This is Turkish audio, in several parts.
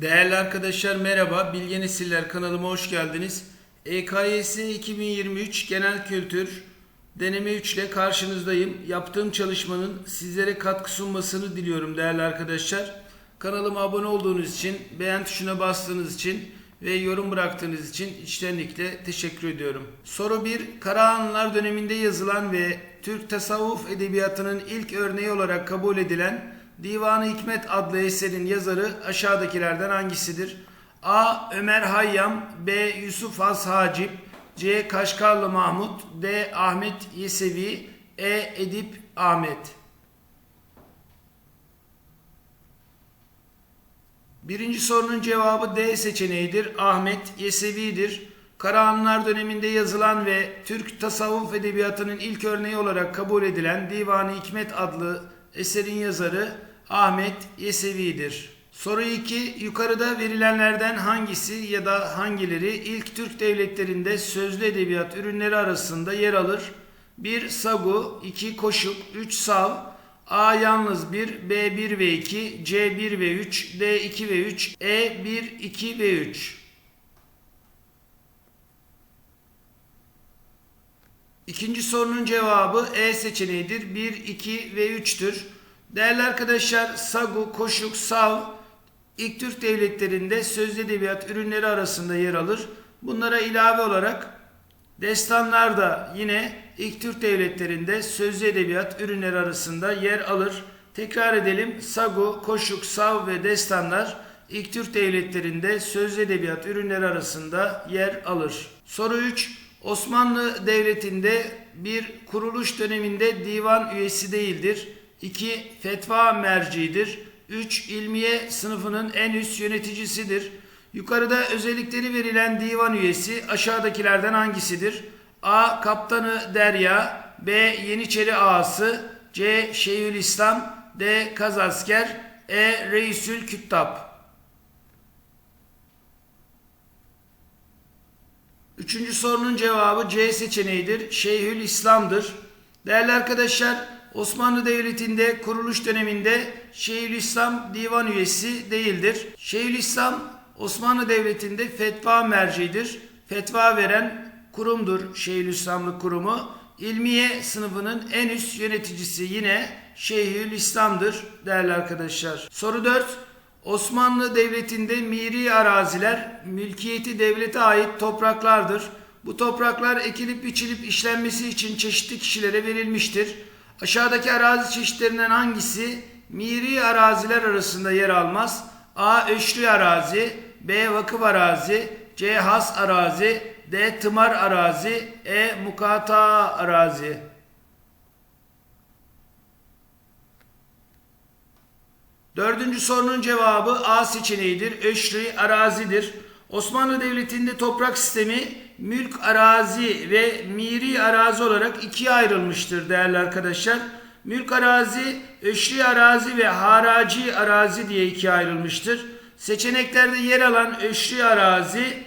Değerli arkadaşlar merhaba. Bilge Nesiller kanalıma hoş geldiniz. EKYS 2023 Genel Kültür deneme 3 ile karşınızdayım. Yaptığım çalışmanın sizlere katkı sunmasını diliyorum değerli arkadaşlar. Kanalıma abone olduğunuz için, beğen tuşuna bastığınız için ve yorum bıraktığınız için içtenlikle teşekkür ediyorum. Soru 1. Karahanlılar döneminde yazılan ve Türk tasavvuf edebiyatının ilk örneği olarak kabul edilen Divan-ı Hikmet adlı eserin yazarı aşağıdakilerden hangisidir? A. Ömer Hayyam B. Yusuf Has Hacip C. Kaşgarlı Mahmut D. Ahmet Yesevi E. Edip Ahmet Birinci sorunun cevabı D seçeneğidir. Ahmet Yesevi'dir. Karahanlılar döneminde yazılan ve Türk tasavvuf edebiyatının ilk örneği olarak kabul edilen Divan-ı Hikmet adlı eserin yazarı Ahmet Yesevi'dir. Soru 2. Yukarıda verilenlerden hangisi ya da hangileri ilk Türk devletlerinde sözlü edebiyat ürünleri arasında yer alır? 1. Sagu 2. Koşuk 3. Sav A yalnız 1, B 1 ve 2, C 1 ve 3, D 2 ve 3, E 1, 2 ve 3. İkinci sorunun cevabı E seçeneğidir. 1, 2 ve 3'tür. Değerli arkadaşlar Sagu, Koşuk, Sav ilk Türk devletlerinde sözlü edebiyat ürünleri arasında yer alır. Bunlara ilave olarak destanlar da yine ilk Türk devletlerinde sözlü edebiyat ürünleri arasında yer alır. Tekrar edelim. Sagu, Koşuk, Sav ve destanlar ilk Türk devletlerinde sözlü edebiyat ürünleri arasında yer alır. Soru 3. Osmanlı Devleti'nde bir kuruluş döneminde divan üyesi değildir. 2. Fetva mercidir. 3. İlmiye sınıfının en üst yöneticisidir. Yukarıda özellikleri verilen divan üyesi aşağıdakilerden hangisidir? A. Kaptanı Derya B. Yeniçeri Ağası C. Şeyhülislam D. Kazasker E. Reisül Küttab Üçüncü sorunun cevabı C seçeneğidir. Şeyhül İslam'dır. Değerli arkadaşlar Osmanlı Devleti'nde kuruluş döneminde Şeyhülislam divan üyesi değildir. Şeyhülislam Osmanlı Devleti'nde fetva mercidir. Fetva veren kurumdur Şeyhülislamlık kurumu. İlmiye sınıfının en üst yöneticisi yine Şeyhülislam'dır değerli arkadaşlar. Soru 4. Osmanlı Devleti'nde miri araziler mülkiyeti devlete ait topraklardır. Bu topraklar ekilip biçilip işlenmesi için çeşitli kişilere verilmiştir. Aşağıdaki arazi çeşitlerinden hangisi miri araziler arasında yer almaz? A. Öşrü arazi B. Vakıf arazi C. Has arazi D. Tımar arazi E. Mukata arazi Dördüncü sorunun cevabı A seçeneğidir. Öşri arazidir. Osmanlı Devleti'nde toprak sistemi mülk arazi ve miri arazi olarak ikiye ayrılmıştır değerli arkadaşlar. Mülk arazi, öşri arazi ve haraci arazi diye ikiye ayrılmıştır. Seçeneklerde yer alan öşri arazi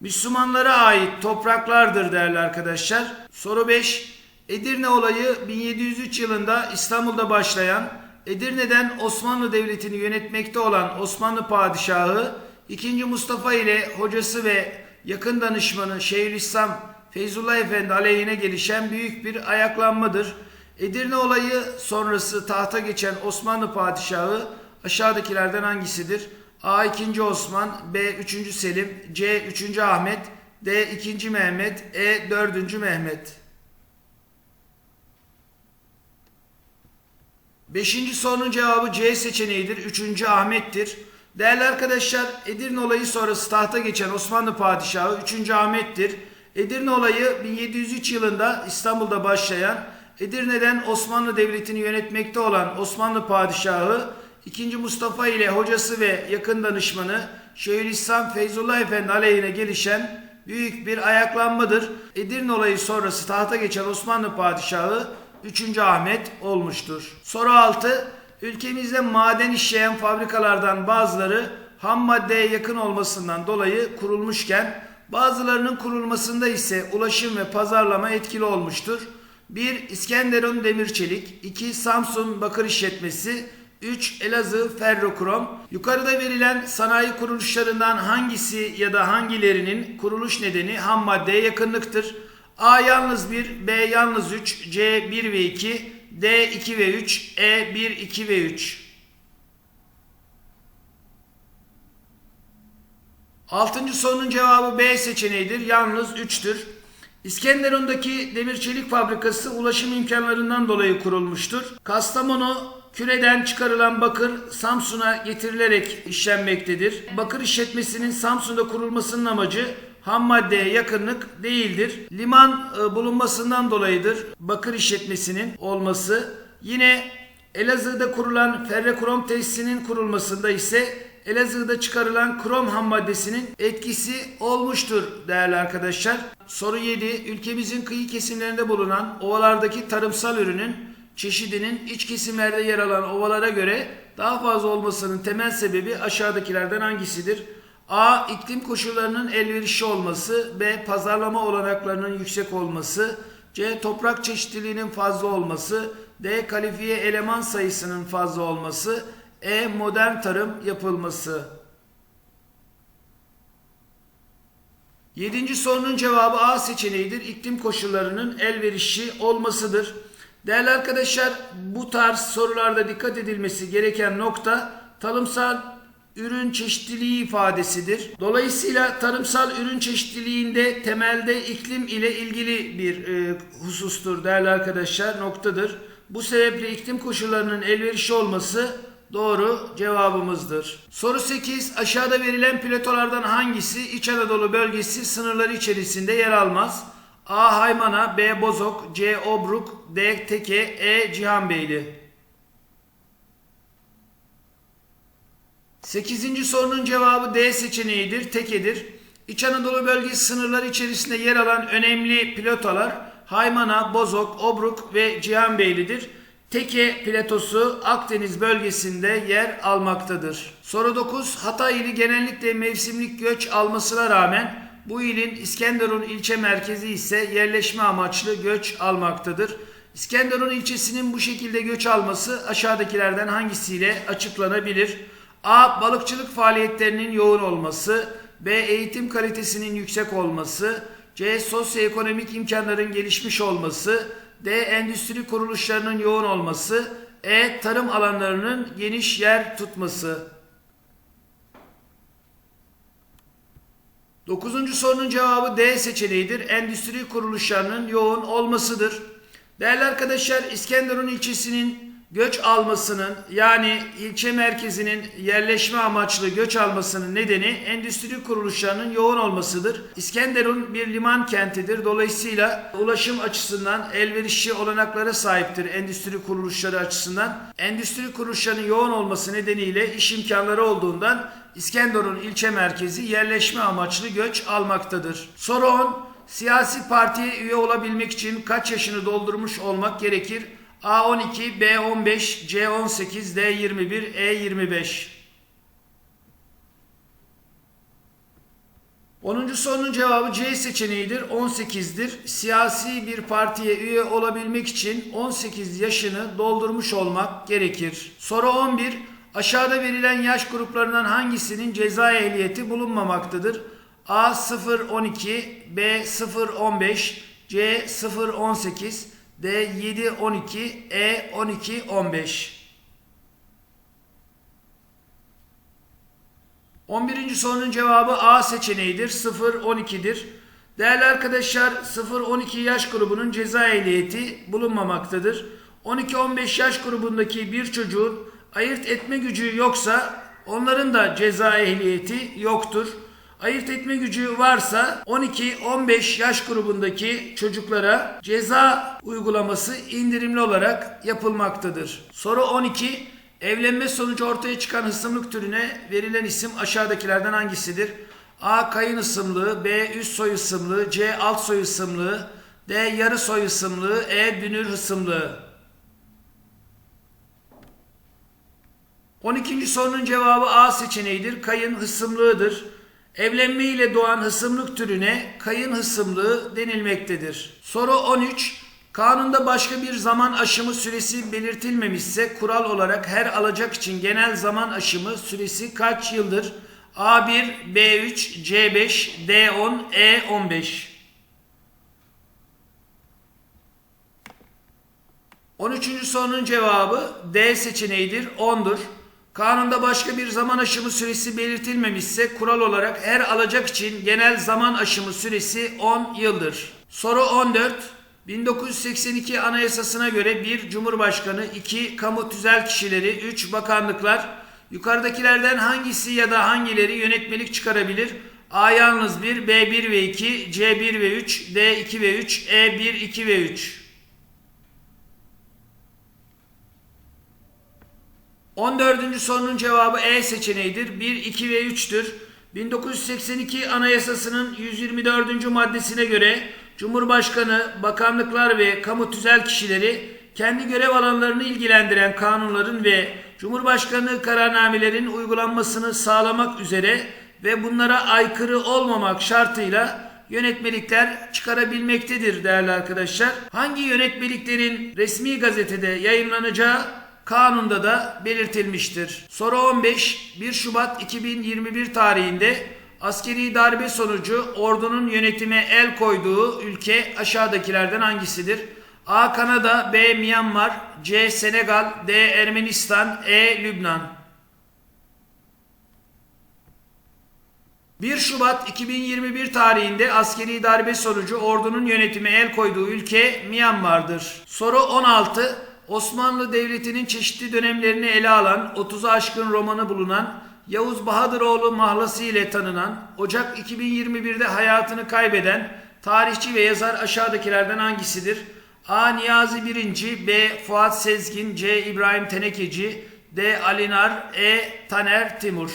Müslümanlara ait topraklardır değerli arkadaşlar. Soru 5. Edirne olayı 1703 yılında İstanbul'da başlayan Edirne'den Osmanlı Devleti'ni yönetmekte olan Osmanlı Padişahı 2. Mustafa ile hocası ve yakın danışmanı Şeyhülislam Feyzullah Efendi aleyhine gelişen büyük bir ayaklanmadır. Edirne olayı sonrası tahta geçen Osmanlı Padişahı aşağıdakilerden hangisidir? A. 2. Osman B. 3. Selim C. 3. Ahmet D. 2. Mehmet E. 4. Mehmet Beşinci sorunun cevabı C seçeneğidir. Üçüncü Ahmet'tir. Değerli arkadaşlar Edirne olayı sonrası tahta geçen Osmanlı Padişahı 3. Ahmet'tir. Edirne olayı 1703 yılında İstanbul'da başlayan Edirne'den Osmanlı Devleti'ni yönetmekte olan Osmanlı Padişahı 2. Mustafa ile hocası ve yakın danışmanı Şeyhülislam Feyzullah Efendi aleyhine gelişen büyük bir ayaklanmadır. Edirne olayı sonrası tahta geçen Osmanlı Padişahı 3. Ahmet olmuştur. Soru 6. Ülkemizde maden işleyen fabrikalardan bazıları ham maddeye yakın olmasından dolayı kurulmuşken bazılarının kurulmasında ise ulaşım ve pazarlama etkili olmuştur. 1. İskenderun Demirçelik 2. Samsun Bakır İşletmesi 3. Elazığ Ferrokrom. Yukarıda verilen sanayi kuruluşlarından hangisi ya da hangilerinin kuruluş nedeni ham maddeye yakınlıktır? A yalnız 1, B yalnız 3, C 1 ve 2, D 2 ve 3, E 1, 2 ve 3. Altıncı sorunun cevabı B seçeneğidir. Yalnız 3'tür. İskenderun'daki demir çelik fabrikası ulaşım imkanlarından dolayı kurulmuştur. Kastamonu küreden çıkarılan bakır Samsun'a getirilerek işlenmektedir. Bakır işletmesinin Samsun'da kurulmasının amacı ham maddeye yakınlık değildir. Liman e, bulunmasından dolayıdır bakır işletmesinin olması. Yine Elazığ'da kurulan ferrokrom tesisinin kurulmasında ise Elazığ'da çıkarılan krom ham maddesinin etkisi olmuştur değerli arkadaşlar. Soru 7. Ülkemizin kıyı kesimlerinde bulunan ovalardaki tarımsal ürünün çeşidinin iç kesimlerde yer alan ovalara göre daha fazla olmasının temel sebebi aşağıdakilerden hangisidir? A. iklim koşullarının elverişli olması. B. Pazarlama olanaklarının yüksek olması. C. Toprak çeşitliliğinin fazla olması. D. Kalifiye eleman sayısının fazla olması. E. Modern tarım yapılması. Yedinci sorunun cevabı A seçeneğidir. İklim koşullarının elverişli olmasıdır. Değerli arkadaşlar bu tarz sorularda dikkat edilmesi gereken nokta tarımsal ürün çeşitliliği ifadesidir. Dolayısıyla tarımsal ürün çeşitliliğinde temelde iklim ile ilgili bir e, husustur değerli arkadaşlar noktadır. Bu sebeple iklim koşullarının elverişli olması doğru cevabımızdır. Soru 8. Aşağıda verilen platolardan hangisi İç Anadolu bölgesi sınırları içerisinde yer almaz? A. Haymana B. Bozok C. Obruk D. Teke E. Cihanbeyli 8. sorunun cevabı D seçeneğidir. Tekedir. İç Anadolu bölgesi sınırları içerisinde yer alan önemli platolar Haymana, Bozok, Obruk ve Cihanbeyli'dir. Teke platosu Akdeniz bölgesinde yer almaktadır. Soru 9. Hatay ili genellikle mevsimlik göç almasına rağmen bu ilin İskenderun ilçe merkezi ise yerleşme amaçlı göç almaktadır. İskenderun ilçesinin bu şekilde göç alması aşağıdakilerden hangisiyle açıklanabilir? A. Balıkçılık faaliyetlerinin yoğun olması. B. Eğitim kalitesinin yüksek olması. C. Sosyoekonomik imkanların gelişmiş olması. D. Endüstri kuruluşlarının yoğun olması. E. Tarım alanlarının geniş yer tutması. Dokuzuncu sorunun cevabı D seçeneğidir. Endüstri kuruluşlarının yoğun olmasıdır. Değerli arkadaşlar İskenderun ilçesinin göç almasının yani ilçe merkezinin yerleşme amaçlı göç almasının nedeni endüstri kuruluşlarının yoğun olmasıdır. İskenderun bir liman kentidir. Dolayısıyla ulaşım açısından elverişli olanaklara sahiptir endüstri kuruluşları açısından. Endüstri kuruluşlarının yoğun olması nedeniyle iş imkanları olduğundan İskenderun ilçe merkezi yerleşme amaçlı göç almaktadır. Soru 10. Siyasi partiye üye olabilmek için kaç yaşını doldurmuş olmak gerekir? A12, B15, C18, D21, E25. 10. sorunun cevabı C seçeneğidir. 18'dir. Siyasi bir partiye üye olabilmek için 18 yaşını doldurmuş olmak gerekir. Soru 11. Aşağıda verilen yaş gruplarından hangisinin ceza ehliyeti bulunmamaktadır? A 0-12, B 0-15, C 0-18, D 7-12, E 12-15. 11. sorunun cevabı A seçeneğidir. 0-12'dir. Değerli arkadaşlar 0-12 yaş grubunun ceza ehliyeti bulunmamaktadır. 12-15 yaş grubundaki bir çocuğun ayırt etme gücü yoksa onların da ceza ehliyeti yoktur. Ayırt etme gücü varsa 12-15 yaş grubundaki çocuklara ceza uygulaması indirimli olarak yapılmaktadır. Soru 12. Evlenme sonucu ortaya çıkan hısımlık türüne verilen isim aşağıdakilerden hangisidir? A. Kayın ısımlığı, B. Üst soy ısımlığı, C. Alt soy ısımlığı, D. Yarı soy ısımlığı, E. Dünür hısımlığı. 12. sorunun cevabı A seçeneğidir. Kayın hısımlığıdır. Evlenme ile doğan hısımlık türüne kayın hısımlığı denilmektedir. Soru 13. Kanunda başka bir zaman aşımı süresi belirtilmemişse kural olarak her alacak için genel zaman aşımı süresi kaç yıldır? A1, B3, C5, D10, E15. 13. sorunun cevabı D seçeneğidir. 10'dur. Kanunda başka bir zaman aşımı süresi belirtilmemişse kural olarak her alacak için genel zaman aşımı süresi 10 yıldır. Soru 14. 1982 Anayasasına göre 1 Cumhurbaşkanı, 2 kamu tüzel kişileri, 3 bakanlıklar yukarıdakilerden hangisi ya da hangileri yönetmelik çıkarabilir? A yalnız 1, B 1 ve 2, C 1 ve 3, D 2 ve 3, E 1, 2 ve 3. 14. sorunun cevabı E seçeneğidir. 1, 2 ve 3'tür. 1982 Anayasası'nın 124. maddesine göre Cumhurbaşkanı, bakanlıklar ve kamu tüzel kişileri kendi görev alanlarını ilgilendiren kanunların ve Cumhurbaşkanı kararnamelerin uygulanmasını sağlamak üzere ve bunlara aykırı olmamak şartıyla yönetmelikler çıkarabilmektedir değerli arkadaşlar. Hangi yönetmeliklerin resmi gazetede yayınlanacağı kanunda da belirtilmiştir. Soru 15. 1 Şubat 2021 tarihinde askeri darbe sonucu ordunun yönetime el koyduğu ülke aşağıdakilerden hangisidir? A. Kanada B. Myanmar C. Senegal D. Ermenistan E. Lübnan 1 Şubat 2021 tarihinde askeri darbe sonucu ordunun yönetime el koyduğu ülke Myanmar'dır. Soru 16. Osmanlı Devleti'nin çeşitli dönemlerini ele alan 30'u aşkın romanı bulunan Yavuz Bahadıroğlu mahlası ile tanınan Ocak 2021'de hayatını kaybeden tarihçi ve yazar aşağıdakilerden hangisidir? A. Niyazi Birinci B. Fuat Sezgin C. İbrahim Tenekeci D. Alinar E. Taner Timur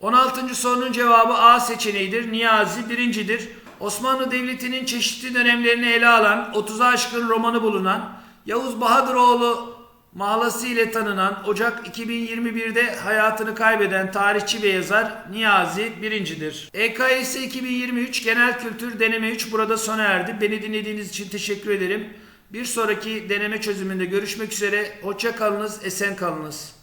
16. sorunun cevabı A seçeneğidir. Niyazi birincidir. Osmanlı Devleti'nin çeşitli dönemlerini ele alan 30'a aşkın romanı bulunan Yavuz Bahadıroğlu mahlası ile tanınan Ocak 2021'de hayatını kaybeden tarihçi ve yazar Niyazi birincidir. EKS 2023 Genel Kültür Deneme 3 burada sona erdi. Beni dinlediğiniz için teşekkür ederim. Bir sonraki deneme çözümünde görüşmek üzere. Hoşça kalınız, esen kalınız.